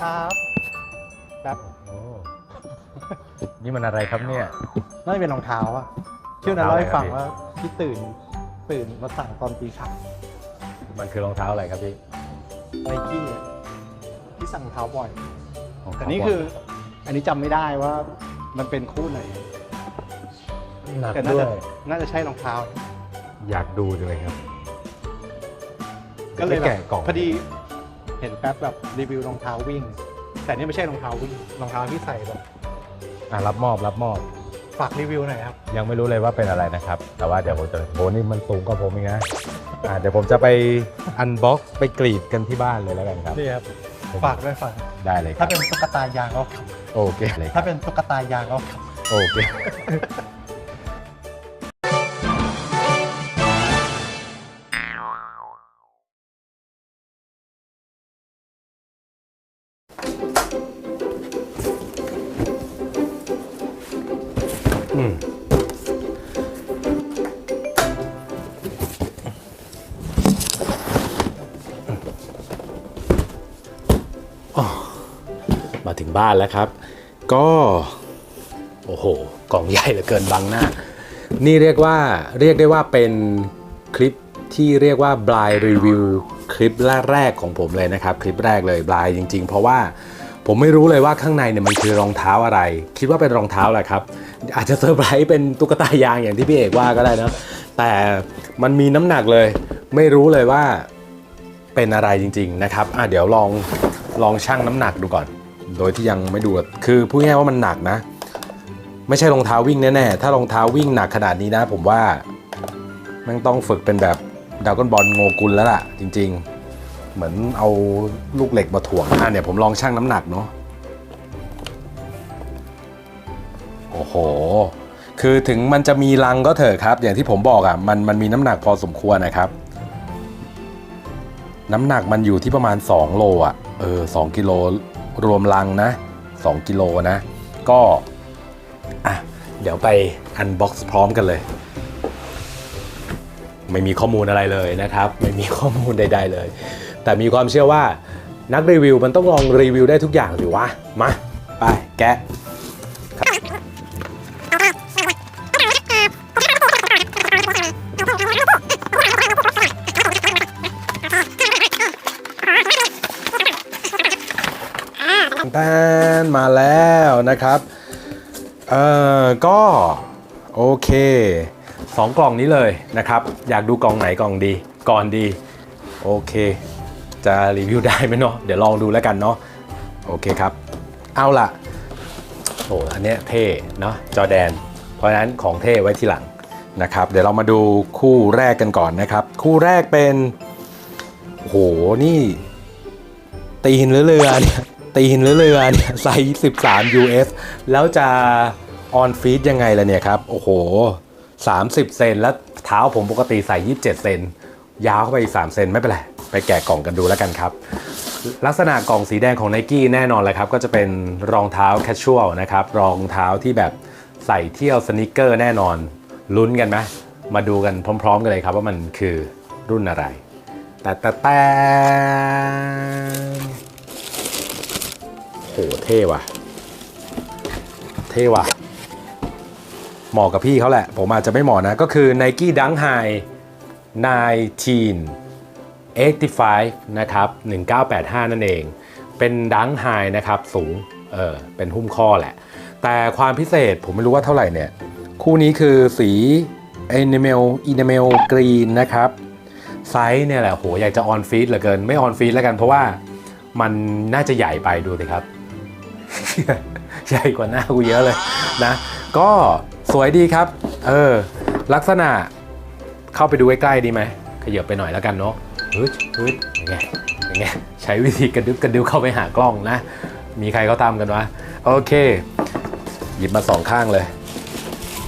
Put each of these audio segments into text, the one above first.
ครับแบบโอ้นี่มันอะไรครับเนี่ยน่าจะเป็นรองเท้าอะชื่อนั้นรองเล่าเท้าให้ฟังอะไรครับว่าพี่ตื่นตื่นมาสั่งตอนตีสามมันคือรองเท้าอะไรครับพี่ไนกี้ที่สั่งรองเท้าบ่อยรองแต่เท้านี่คือ อันนี้จำไม่ได้ว่ามันเป็นคู่ไหนหนักแต่น่าด้วจะยน่าจะใช่รองเท้า อยากดูเลยครับ ก็เลยแบแกะบกล่องพอดี เห็นแป๊บแบบรีวิวรองเท้าวิ่ง แต่นี่ไม่ใช่รองเท้าวิ่งรองเท้าที่ใส่แบบอะรับมอบรับมอบ ฝากรีวิวหน่อยครับ ยังไม่รู้เลยว่าเป็นอะไรนะครับ แต่ว่าเดี๋ยวผมจะโหนี่มันสูงกว่าผมอีกนะอะเดี๋ยวผมจะไปอันบ็อกซ์ไปกรีดกันที่บ้านเลยแล้วกันครับ นี่ครับผมฝากด้วยฝากได้เลยครัถ้าบเป็นตุ๊กตายางก็ครับโอเคเลยคถ้ารับเป็นตุ๊กตายางก็ครับโอเค อืมมาถึงบ้านแล้วครับ ก็ โอ้โห กล่องใหญ่เหลือเกินบังหน้า นี่เรียกว่าเรียกได้ว่าเป็นคลิปที่เรียกว่าบลายรีวิว คลิปแรกๆของผมเลยนะครับ คลิปแรกเลยบลายจริง ๆ เพราะว่าผมไม่รู้เลยว่าข้างในเนี่ยมันคือรองเท้าอะไร คิดว่าเป็นรองเท้าอะไรครับ อาจจะเซอร์ไพรส์เป็นตุ๊กตายางอย่างที่พี่เอกว่าก็ได้นะ แต่มันมีน้ำหนักเลย ไม่รู้เลยว่าเป็นอะไรจริง ๆ นะครับอะเดี๋ยวลองลองชั่งน้ำหนักดูก่อน โดยที่ยังไม่ดูคือพูดง่ายว่ามันหนักนะ ไม่ใช่รองเท้าวิ่งแน่ๆถ้ารองเท้าวิ่งหนักขนาดนี้นะ ผมว่ามันต้องฝึกเป็นแบบ ดาวก้อนบอลโงกุลแล้วล่ะ จริง ๆ เหมือนเอาลูกเหล็กมาถ่วงอะเนี่ยผมลองชั่งน้ำหนักเนาะโอ้โห คือถึงมันจะมีลังก็เถอะครับ อย่างที่ผมบอกอะมันมันมีน้ำหนักพอสมควรนะครับ น้ำหนักมันอยู่ที่ประมาณ 2 โลอะเออ2กิโลรวมลังนะ 2 กิโลนะ ก็อะเดี๋ยวไปอันบ็อกซ์พร้อมกันเลย ไม่มีข้อมูลอะไรเลยนะครับ ไม่มีข้อมูลใด ๆเลย แต่มีความเชื่อว่านักรีวิวมันต้องลองรีวิวได้ทุกอย่างสิวะ มา ไปแกะแตนมาแล้วนะครับ เอ่อ ก็ โอเค สองกล่องนี้เลยนะครับ อยากดูกล่องไหนกล่องดี ก่อนดี โอเค จะรีวิวได้ไหมเนาะเดี๋ยวลองดูแล้วกันเนาะโอเคครับ เอาล่ะโอ้อันเนี้ยเท่เนาะจอแดน เพราะฉะนั้นของเท่ไว้ทีหลังนะครับ เดี๋ยวเรามาดูคู่แรกกันก่อนนะครับ คู่แรกเป็นโอ้โหนี่ตีนหรือเรือเนี่ยตีนหรือเรือเนี่ยไซส์13 US แล้วจะออนฟีดยังไงล่ะเนี่ยครับ โอ้โห 30 เซนแล้วเท้าผมปกติใส่ 27 เซนยาวเข้าไปอีก 3 เซนไม่เป็นไร ไปแกะกล่องกันดูแล้วกันครับ ลักษณะกล่องสีแดงของ n i กี้แน่นอนเลยครับ ก็จะเป็นรองเท้าแคชชวลนะครับ รองเท้าที่แบบใส่เที่ยวสนิเกอร์แน่นอนลุ้นกันไหมมาดูกันพร้อม ๆ กันเลยครับว่ามันคือรุ่นอะไรแต่แต่แต่โหเท่ว่ะ เท่ว่ะ เหมาะกับพี่เขาแหละ ผมอาจจะไม่เหมาะนะ ก็คือ Nike Dunk High 1985 นะครับ 1985 นั่นเอง เป็นดังไฮนะครับ สูง เออเป็นหุ้มข้อแหละ แต่ความพิเศษผมไม่รู้ว่าเท่าไหร่เนี่ย คู่นี้คือสี Enamel Enamel Green นะครับ ไซส์เนี่ยแหละโหอยากจะออนฟีดเหลือเกิน ไม่ออนฟีดแล้วกันเพราะว่ามันน่าจะใหญ่ไปดูสิครับ ใหญ่กว่าหน้ากูเยอะเลยนะ ก็ สวยดีครับ เออ ลักษณะเข้าไปดูใกล้ๆดีไหมขยับไปหน่อยแล้วกันเนาะฮึดฮึดยังไงยังไงใช้วิธีกระดึบกระดึบเข้าไปหากล้องนะ มีใครเขาทำกันวะ โอเค หยิบมาสองข้างเลย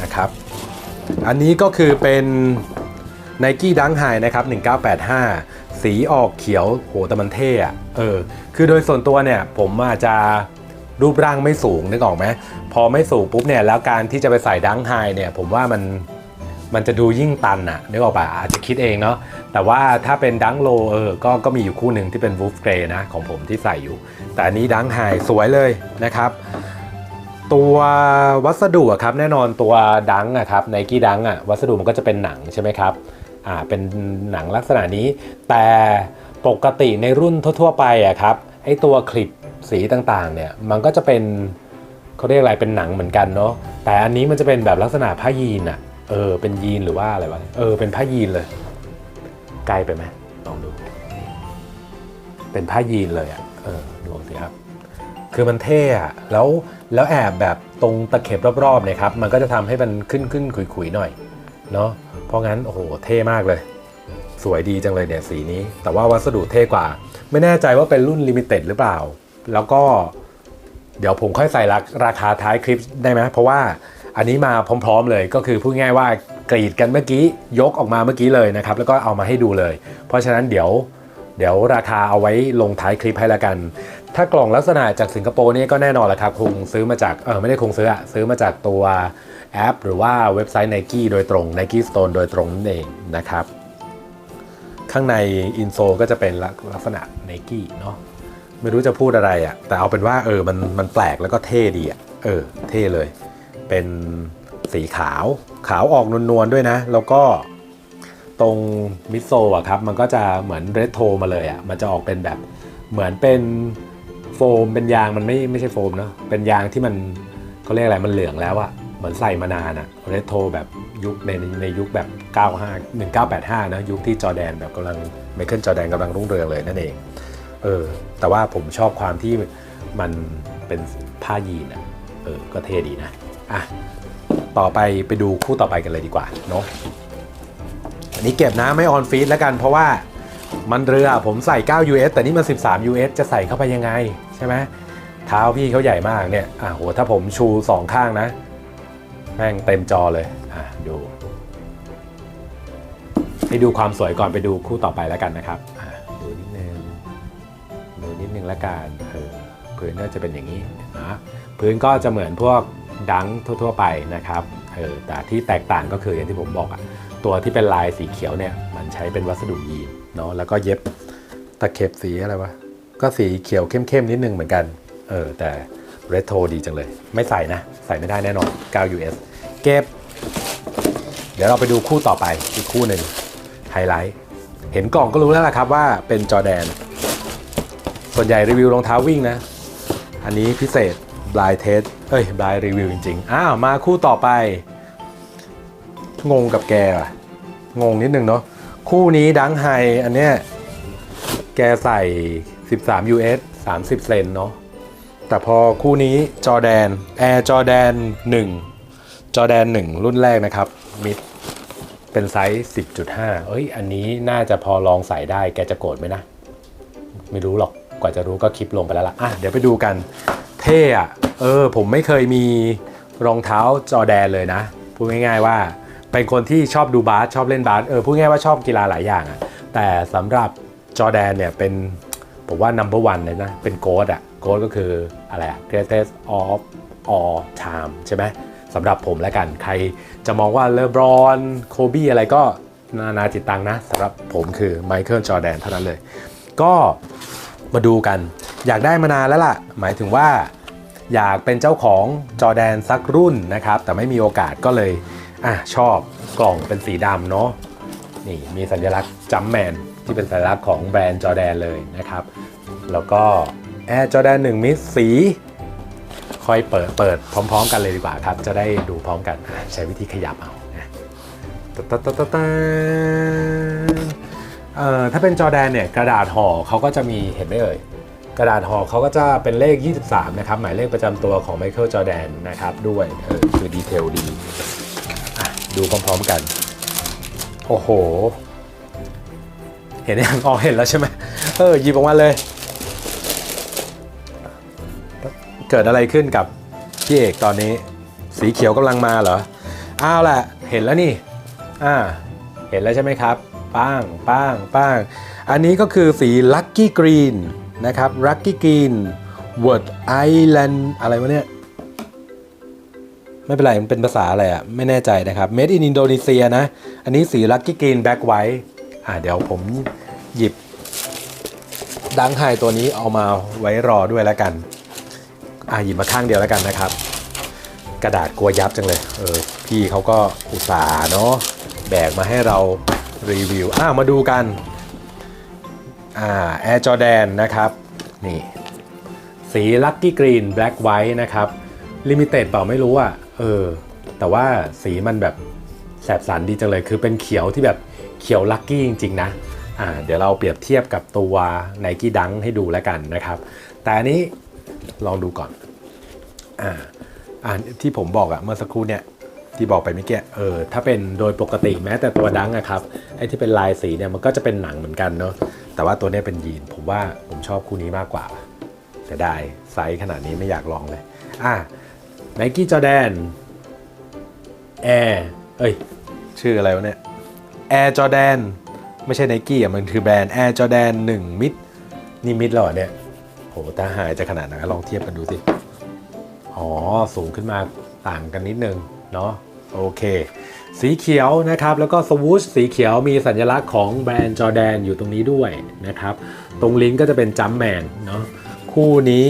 นะครับ อันนี้ก็คือเป็น Nike Dunk High นะครับ 1985 สีออกเขียวโหแต่มันเท่อะเออ คือโดยส่วนตัวเนี่ย ผมอาจจะ รูปร่างไม่สูงนึกออกไหมพอไม่สูงปุ๊บเนี่ยแล้วการที่จะไปใส่ดังไฮเนี่ยผมว่ามันมันจะดูยิ่งตันอะนึกออกปะอาจจะคิดเองเนาะแต่ว่าถ้าเป็นดังโลเออก็ก็มีอยู่คู่หนึ่งที่เป็นวูฟเกรนะของผมที่ใส่อยู่ แต่อันนี้ดังไฮสวยเลยนะครับ ตัววัสดุอะครับแน่นอนตัวดังอะครับไนกี้ดังอะวัสดุมันก็จะเป็นหนังใช่ไหมครับอ่าเป็นหนังลักษณะนี้ แต่ปกติในรุ่นทั่ว ๆ ไปอะครับ ไอตัวคลิปสีต่างๆเนี่ยมันก็จะเป็นเขาเรียกอะไรเป็นหนังเหมือนกันเนาะแต่อันนี้มันจะเป็นแบบลักษณะผ้ายีนอะเออเป็นยีนหรือว่าอะไรวะเออเป็นผ้ายีนเลยไกลไปไหมลองดู เป็นผ้ายีนเลยอะเออดูสิครับคือมันเท่อะแล้วแล้วแอบแบบตรงตะเข็บรอบๆเนี่ยครับมันก็จะทำให้มันขึ้นขึ้นขุยๆหน่อยเนาะเพราะงั้นโอ้โหเท่มากเลย สวยดีจังเลยเนี่ยสีนี้ แต่ว่าวัสดุเท่กว่า ไม่แน่ใจว่าเป็นรุ่นลิมิเต็ดหรือเปล่า แล้วก็เดี๋ยวผมค่อยใส่ราราคาท้ายคลิปได้ไหมเพราะว่าอันนี้มาพร้อม ๆ เลยก็คือพูดง่ายว่ากรีดกันเมื่อกี้ยกออกมาเมื่อกี้เลยนะครับ แล้วก็เอามาให้ดูเลย เพราะฉะนั้นเดี๋ยวเดี๋ยวราคาเอาไว้ลงท้ายคลิปให้ละกัน ถ้ากล่องลักษณะจากสิงคโปร์นี่ก็แน่นอนแหละครับคงซื้อมาจากเออไม่ได้คงซื้ออะซื้อมาจากตัวแอป หรือว่าเว็บไซต์ Nike โดยตรง Nike Store โดยตรงนั่นเองนะครับ ข้างในอินโซก็จะเป็นลักษณะ Nike เนาะไม่รู้จะพูดอะไรอะ่ะแต่เอาเป็นว่าเออมันมันแปลกแล้วก็เท่ดีอะ่ะเออเท่เลย เป็นสีขาวขาวออกนวลๆด้วยนะ แล้วก็ตรงมิดโซอะครับ มันก็จะเหมือนเรโทมาเลยอะ่ะมันจะออกเป็นแบบเหมือนเป็นโฟมเป็นยางมันไม่ไม่ใช่โฟมเนาะเป็นยางที่มันเขาเรียกอะไรมันเหลืองแล้วอะ่ะ เหมือนใส่มานานอะเรโทรแบบยุคในในยุคแบบ 95 1985 นะ ยุคที่จอแดนแบบกำลังไมเคิลจอแดนกำลังรุ่งเรืองเลยนั่นเองเออแต่ว่าผมชอบความที่มันเป็นผ้ายีนอะเออก็เท่ดีนะอะต่อไปไปดูคู่ต่อไปกันเลยดีกว่าเนาะอันนี้เก็บนะไม่ออนฟีดแล้วกันเพราะว่ามันเรือผมใส่ 9 US แต่นี่มัน 13 US จะใส่เข้าไปยังไง ใช่ไหมเท้าพี่เขาใหญ่มากเนี่ยอะโหถ้าผมชูสองข้างนะ แม่งเต็มจอเลยอะดู ให้ดูความสวยก่อนไปดูคู่ต่อไปแล้วกันนะครับอะดูนิดนึงดูนิดนึงละกันเออพื้นก็จะเป็นอย่างนี้นะพื้นก็จะเหมือนพวกดังทั่ว ๆ ไปนะครับเออแต่ที่แตกต่างก็คืออย่างที่ผมบอกอะตัวที่เป็นลายสีเขียวเนี่ย มันใช้เป็นวัสดุยีนเนาะแล้วก็เย็บตะเข็บสีอะไรวะก็สีเขียวเข้มๆนิดนึงเหมือนกัน เออแต่ เรโทดีจังเลย ไม่ใส่นะ ใส่ไม่ได้แน่นอน 9 US เก็บ เดี๋ยวเราไปดูคู่ต่อไปอีกคู่หนึ่งไฮไลท์เห็นกล่องก็รู้แล้วล่ะครับว่าเป็นจอแดน ส่วนใหญ่รีวิวรองเท้าวิ่งนะ อันนี้พิเศษบลายเทสเอ้ยบลายรีวิวจริง ๆ อ้าว มาคู่ต่อไป งงกับแกว่ะงงนิดนึงเนาะคู่นี้ดังไฮอันเนี้ยแกใส่ 13 US 30 เซนเนาะ แต่พอคู่นี้จอแดน Air จอแดน1จอแดน 1 รุ่นแรกนะครับมิดเป็นไซส์ 10.5 เอ้ย อันนี้น่าจะพอลองใส่ได้แกจะโกรธไหมนะ ไม่รู้หรอกกว่าจะรู้ก็คลิปลงไปแล้วล่ะอะเดี๋ยวไปดูกัน เท่อะเออ ผมไม่เคยมีรองเท้าจอแดนเลยนะ พูดง่ายๆว่า เป็นคนที่ชอบดูบาสชอบเล่นบาสเออพูดง่ายว่าชอบกีฬาหลายอย่างอะแต่สำหรับจอแดนเนี่ยเป็นผมว่า number one เลยนะ เป็นโกดอะ โกดก็คืออะไรอะ greatest of all time ใช่ไหมสำหรับผมแล้วกัน ใครจะมองว่าเลบรอนโคบี้อะไรก็นานาจิตตังนะสำหรับผมคือไมเคิลจอแดนเท่านั้นเลย ก็มาดูกัน อยากได้มานานแล้วล่ะ หมายถึงว่าอยากเป็นเจ้าของจอแดนสักรุ่นนะครับ แต่ไม่มีโอกาสก็เลยอะชอบกล่องเป็นสีดำเนาะนี่มีสัญลักษณ์จัมแมนที่เป็นสัญลักษณ์ของแบรนด์จอแดนเลยนะครับ แล้วก็ แอร์จอแดน1มิสสี ค่อยเปิดเปิดพร้อม ๆ กันเลยดีกว่าครับ จะได้ดูพร้อมกันใช้วิธีขยับเอานะตะตะตะตะตะเอ่อถ้าเป็นจอแดนเนี่ยกระดาษห่อเขาก็จะมีเห็นไหมเอ่ยกระดาษห่อเขาก็จะเป็นเลข 23 นะครับ หมายเลขประจำตัวของไมเคิลจอแดนนะครับ ด้วยเออคือดีเทลดี ดูพร้อมๆกัน โอ้โห เห็นยังอ๋อเห็นแล้วใช่ไหมเออหยิบออกมาเลย เกิดอะไรขึ้นกับพี่เอกตอนนี้ สีเขียวกำลังมาเหรออ้าวแหละเห็นแล้วนี่อ่าเห็นแล้วใช่ไหมครับป้างป้างป้างอันนี้ก็คือสี Lucky Green นะครับ Lucky Green Word Island อะไรวะเนี่ยไม่เป็นไร มันเป็นภาษาอะไรอะไม่แน่ใจนะครับ Made in Indonesia นะ อันนี้สี Lucky Green Black White อ่าเดี๋ยวผมหยิบดังไฮตัวนี้เอามาไว้รอด้วยแล้วกัน อ่าหยิบมาข้างเดียวแล้วกันนะครับ กระดาษกลัวยับจังเลยเออพี่เขาก็อุตส่าห์เนาะแบกมาให้เรารีวิวอ้าวมาดูกันอ่า Air Jordan นะครับนี่สี Lucky Green Black White นะครับลิมิเต็ดเปล่าไม่รู้อะเออแต่ว่าสีมันแบบแสบสันดีจังเลย คือเป็นเขียวที่แบบเขียวลัคกี้จริง ๆ นะอ่าเดี๋ยวเราเปรียบเทียบกับตัว Nike Dunk ให้ดูแล้วกันนะครับ แต่อันนี้ ลองดูก่อน อ่าอ่าที่ผมบอกอะเมื่อสักครู่เนี่ยที่บอกไปเมื่อกี้เออถ้าเป็นโดยปกติแม้แต่ตัวดังอะครับไอ้ที่เป็นลายสีเนี่ยมันก็จะเป็นหนังเหมือนกันเนาะแต่ว่าตัวนี้เป็นยีนผมว่าผมชอบคู่นี้มากกว่าแต่ได้ไซส์ขนาดนี้ไม่อยากลองเลยอะ Nike Jordan Air เอ้ยชื่ออะไรวะเนี่ย Air Jordan ไม่ใช่ Nike อะมันคือแบรนด์ Air Jordan 1มิดนี่มิดหรอเนี่ย หถ้าหายจะขนาดไหนลองเทียบกันดูสิ อ๋อ สูงขึ้นมาต่างกันนิดนึง เนาะโอเค สีเขียวนะครับ แล้วก็สวูชสีเขียวมีสัญลักษณ์ของแบรนด์จอแดนอยู่ตรงนี้ด้วยนะครับ ตรงลิ้นก็จะเป็นจัมแมนเนาะคู่นี้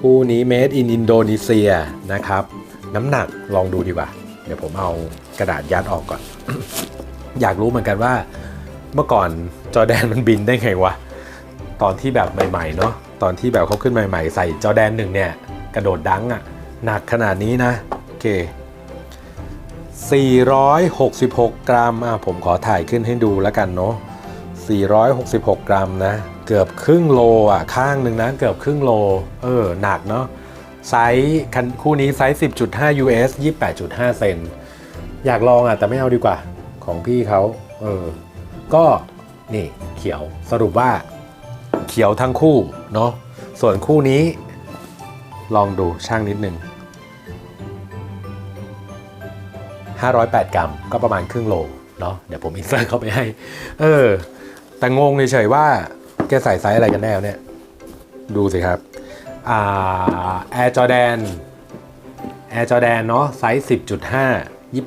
คู่นี้ made in Indonesia นะครับ น้ำหนักลองดูดีกว่า เดี๋ยวผมเอากระดาษยัดออกก่อน อยากรู้เหมือนกันว่าเมื่อก่อนจอแดนมันบินได้ไงวะ ตอนที่แบบใหม่ๆเนาะตอนที่แบบเขาขึ้นใหม่ๆ ใส่จอแดนหนึ่งเนี่ยกระโดดดังอะ่ะหนักขนาดนี้นะโอเค466 กรัมอะผมขอถ่ายขึ้นให้ดูแล้วกันเนาะ466 กรัมนะเกือบครึ่งโลอะข้างหนึ่งนะเกือบครึ่งโลเออหนักเนาะไซส์คันคู่นี้ไซส์ 10.5 US 28.5 เซนอยากลองอะแต่ไม่เอาดีกว่าของพี่เขาเออก็นี่เขียวสรุปว่า เขียวทั้งคู่เนาะส่วนคู่นี้ลองดูช่างนิดหนึ่ง508 กรัมก็ประมาณครึ่งโลเนาะเดี๋ยวผมอินเสิร์ตเข้าไปให้ เออ แต่งงเฉยๆว่าแกใส่ไซส์อะไรกันแน่เนี่ย ดูสิครับ อ่า Air Jordan Air Jordan เนาะไซส์ 10.5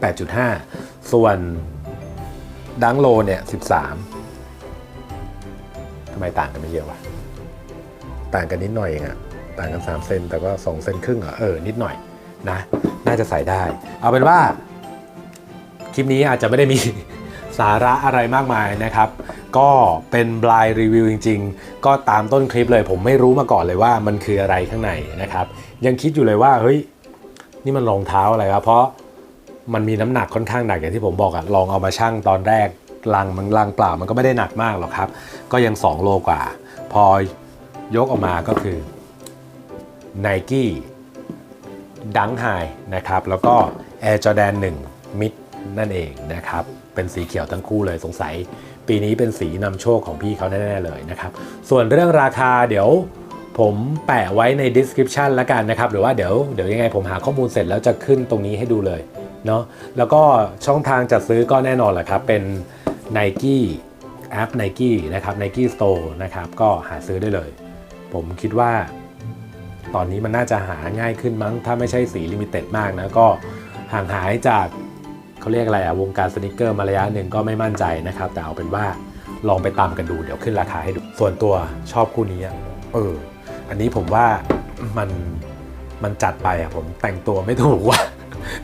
28.5 ส่วนดังโลเนี่ย 13 ทำไมต่างกันไม่เยอะวะต่างกันนิดหน่อยเองอะต่างกัน 3 เซนแต่ก็ 2 เซนครึ่งเหรอเออนิดหน่อยนะน่าจะใส่ได้ เอาเป็นว่า คลิปนี้อาจจะไม่ได้มีสาระอะไรมากมายนะครับ ก็เป็นบลายรีวิวจริง ๆ ก็ตามต้นคลิปเลย ผมไม่รู้มาก่อนเลยว่ามันคืออะไรข้างในนะครับ ยังคิดอยู่เลยว่าเฮ้ยนี่มันรองเท้าอะไรวะเพราะมันมีน้ำหนักค่อนข้างหนักอย่างที่ผมบอกอะลองเอามาชั่งตอนแรก ลังมันลังเปล่ามันก็ไม่ได้หนักมากหรอกครับ ก็ยัง 2 โลกว่า พอยกออกมาก็คือ Nike ดังไฮนะครับ แล้วก็ Air Jordan 1 Mid นั่นเองนะครับ เป็นสีเขียวทั้งคู่เลยสงสัย ปีนี้เป็นสีนำโชคของพี่เขาแน่ ๆ เลยนะครับ ส่วนเรื่องราคาเดี๋ยวผมแปะไว้ใน description แล้วกันนะครับ หรือว่าเดี๋ยวเดี๋ยวยังไงผมหาข้อมูลเสร็จแล้วจะขึ้นตรงนี้ให้ดูเลยเนาะแล้วก็ช่องทางจัดซื้อก็แน่นอนแหละครับ เป็น Nike แอป Nike นะครับ Nike Store นะครับ ก็หาซื้อได้เลย ผมคิดว่า ตอนนี้มันน่าจะหาง่ายขึ้นมั้ง ถ้าไม่ใช่สีลิมิเต็ดมากนะ ก็ห่างหายจากเขาเรียกอะไรอะวงการสนิเกอร์มาระยะหนึ่งก็ไม่มั่นใจนะครับ แต่เอาเป็นว่าลองไปตามกันดูเดี๋ยวขึ้นราคาให้ดู ส่วนตัวชอบคู่นี้เออ อันนี้ผมว่ามันมันจัดไปอะผมแต่งตัวไม่ถูกว่า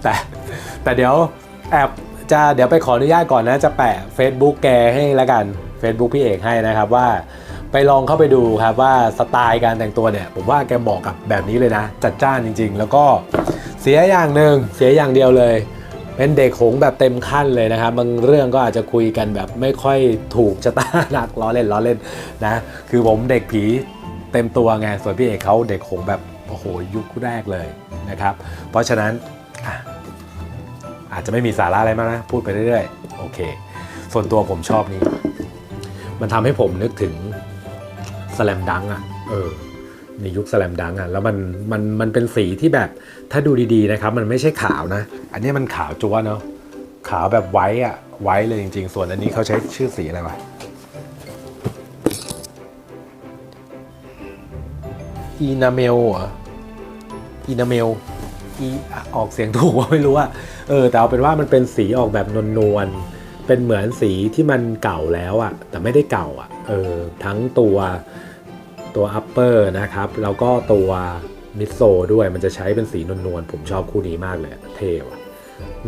แต่แต่เดี๋ยวแอบ จะเดี๋ยวไปขออนุญาตก่อนนะ จะแปะ Facebook แกให้ละกัน Facebook พี่เอกให้นะครับว่าไปลองเข้าไปดูครับว่าสไตล์การแต่งตัวเนี่ย ผมว่าแกบอกกับแบบนี้เลยนะ จัดจ้านจริง ๆ แล้วก็เสียอย่างหนึ่งเสียอย่างเดียวเลย เป็นเด็กหงแบบเต็มขั้นเลยนะครับบางเรื่องก็อาจจะคุยกันแบบไม่ค่อยถูกชะตานักล้อเล่นล้อเล่นนะคือผมเด็กผีเต็มตัวไงส่วนพี่เอกเขาเด็กหงแบบโอ้โหยุคแรกเลยนะครับ เพราะฉะนั้น อาจจะไม่มีสาระอะไรมากนะ พูดไปเรื่อยๆ โอเค ส่วนตัวผมชอบนี้ มันทำให้ผมนึกถึงสแลมดังอะ เออ ในยุคสแลมดังอะ แล้วมัน มัน มันเป็นสีที่แบบ ถ้าดูดีๆนะครับ มันไม่ใช่ขาวนะ อันนี้มันขาวจัวเนาะ ขาวแบบไว้อะไว้เลยจริงๆ ส่วนอันนี้เขาใช้ชื่อสีอะไรวะ อีนาเมลเหรออีนาเมลอีออกเสียงถูกว่าไม่รู้อะ เออแต่เอาเป็นว่ามันเป็นสีออกแบบนวลๆเป็นเหมือนสีที่มันเก่าแล้วอะแต่ไม่ได้เก่าอะเออทั้งตัวตัว upper นะครับแล้วก็ตัวมิดโซด้วยมันจะใช้เป็นสีนวลๆผมชอบคู่นี้มากเลยเท่ว่ะ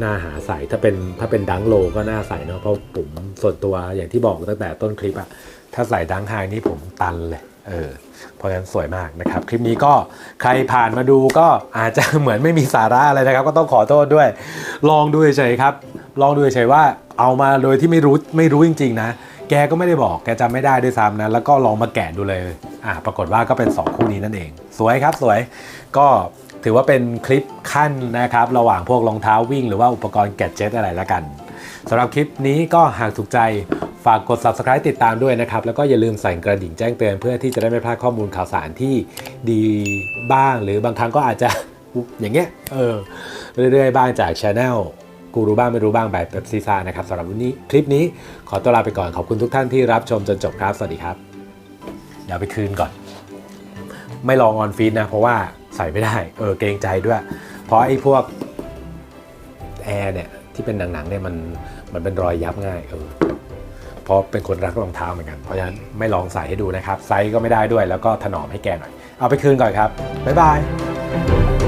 น่าหาใส่ถ้าเป็นถ้าเป็นดังโลก็น่าใส่เนาะเพราะผมส่วนตัวอย่างที่บอกตั้งแต่ต้นคลิปอะถ้าใส่ดังไฮนี่ผมตันเลย เออ เพราะฉะนั้นสวยมากนะครับ คลิปนี้ก็ใครผ่านมาดูก็อาจจะเหมือนไม่มีสาระอะไรนะครับ ก็ต้องขอโทษด้วย ลองดูเฉยๆครับ ลองดูเฉยๆว่าเอามาโดยที่ไม่รู้ไม่รู้จริง ๆ นะ แกก็ไม่ได้บอกแกจำไม่ได้ด้วยซ้ำนะแล้วก็ลองมาแกะดูเลยอ่าปรากฏว่าก็เป็น 2 คู่นี้นั่นเอง สวยครับสวยก็ถือว่าเป็นคลิปขั้นนะครับ ระหว่างพวกรองเท้าวิ่งหรือว่าอุปกรณ์แกดเจ็ตอะไรละกันสำหรับคลิปนี้ก็หากถูกใจ ฝากกด subscribe ติดตามด้วยนะครับ แล้วก็อย่าลืมใส่กระดิ่งแจ้งเตือนเพื่อที่จะได้ไม่พลาดข้อมูลข่าวสารที่ดีบ้าง หรือบางครั้งก็อาจจะอย่างเงี้ยเออเรื่อยๆบ้างจากช anel กูรู้บ้างไม่รู้บ้างแบบเ e ปซีซ่านะครับสำหรับวันนี้คลิปนี้ขอตัวลาไปก่อนขอบคุณทุกท่านที่รับชมจนจบครับ สวัสดีครับ เดี๋ยวไปคืนก่อน ไม่ลองออนฟีดนะ เพราะว่าใส่ไม่ได้ เออเกรงใจด้วย เพราะไอ้พวกแอร์เนี่ย ที่เป็นหนังๆเนี่ยมันมันเป็นรอยยับง่ายเออ ราะเป็นคนรักรองเท้าเหมือนกัน เพราะฉะนั้นไม่ลองใส่ให้ดูนะครับ ไซส์ก็ไม่ได้ด้วย แล้วก็ถนอมให้แกหน่อย เอาไปคืนก่อนครับ บ๊ายบาย